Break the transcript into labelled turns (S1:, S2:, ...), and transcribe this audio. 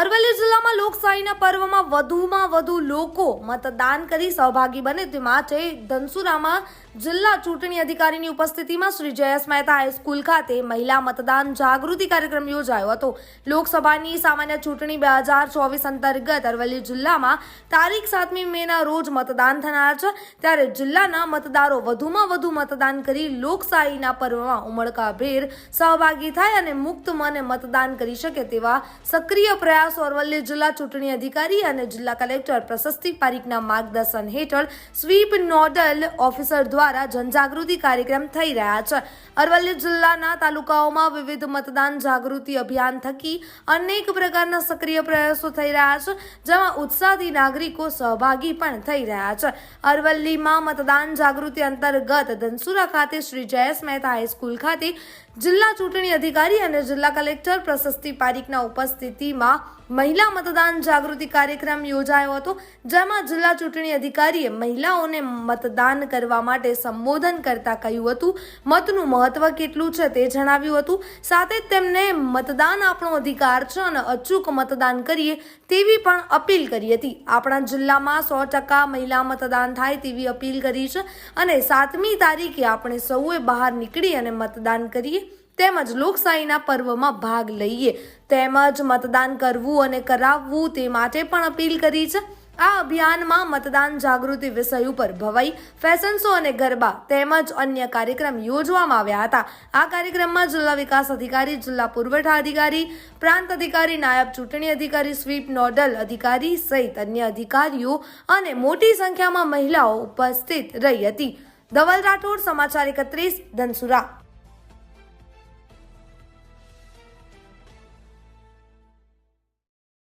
S1: અરવલ્લી જિલ્લામાં લોકશાહીના પર્વમાં વધુમાં વધુ લોકો મતદાન કરી સહભાગી બને તે માટે ધનસુરામાં જિલ્લા ચૂંટણી અધિકારીની ઉપસ્થિતિમાં શ્રી જયેશ મહેતા હાઈસ્કૂલ ખાતે મહિલા મતદાન જાગૃતિ કાર્યક્રમ યોજાયો હતો. લોકસભાની સામાન્ય ચૂંટણી બે હજાર ચોવીસ અંતર્ગત અરવલ્લી જિલ્લામાં તારીખ સાતમી મેના રોજ મતદાન થનાર છે. ત્યારે જિલ્લાના મતદારો વધુમાં વધુ મતદાન કરી લોકશાહીના પર્વમાં ઉમળકાભેર સહભાગી થાય અને મુક્ત મને મતદાન કરી શકે તેવા સક્રિય પ્રયાસો અરવલ્લી જિલ્લા ચૂંટણી અધિકારી અને જિલ્લા કલેક્ટર પ્રશસ્તિ પારીખના માર્ગદર્શન હેઠળ સ્વીપ નોડલ ઓફિસર દ્વારા જનજાગૃતિ કાર્યક્રમ થઈ રહ્યા છે. અરવલ્લી જિલ્લાના તાલુકાઓમાં વિવિધ મતદાન જાગૃતિ અભિયાન થકી અનેક પ્રકારના સક્રિય પ્રયાસો થઈ રહ્યા છે, જેમાં ઉત્સાહથી નાગરિકો સહભાગી પણ થઈ રહ્યા છે. અરવલ્લીમાં મતદાન જાગૃતિ અંતર્ગત ધનસુરા ખાતે શ્રી જયેશ મહેતા હાઈસ્કૂલ ખાતે જિલ્લા ચૂંટણી અધિકારી અને જિલ્લા કલેક્ટર પ્રશસ્તિ પારીખના ઉપસ્થિતિમાં મહિલા મતદાન જાગૃતિ કાર્યક્રમ યોજાયો હતો, જેમાં જિલ્લા ચૂંટણી અધિકારીએ મહિલાઓને મતદાન કરવા માટે સંબોધન કરતા કહ્યું હતું, મતનું મહત્વ કેટલું છે તે જણાવ્યું હતું. સાથે જ તેમને મતદાન આપણો અધિકાર છે અને અચૂક મતદાન કરીએ તેવી પણ અપીલ કરી હતી. આપણા જિલ્લામાં સો ટકા મહિલા મતદાન થાય તેવી અપીલ કરી છે અને સાતમી તારીખે આપણે સૌએ બહાર નીકળી અને મતદાન કરીએ તેમજ લોકશાહીના પર્વમાં ભાગ લઈએ. તેમજ મતદાન કરવું અને કરાવવું તે માટે પણ અપીલ કરી છે. આ અભિયાનમાં મતદાન જાગૃતિ વિષય ઉપર ભવાઈ, ફેશન શો અને ગરબા તેમજ અન્ય કાર્યક્રમ યોજવામાં આવ્યા હતા. આ કાર્યક્રમમાં જિલ્લા વિકાસ અધિકારી, જિલ્લા પુરવઠા અધિકારી, પ્રાંત અધિકારી, નાયબ ચૂંટણી અધિકારી, સ્વીપ નોડલ અધિકારી સહિત અન્ય અધિકારીઓ અને મોટી સંખ્યામાં મહિલાઓ ઉપસ્થિત રહી હતી. ધવલ રાઠોડ, સમાચાર એકત્રીસ, ધનસુરા.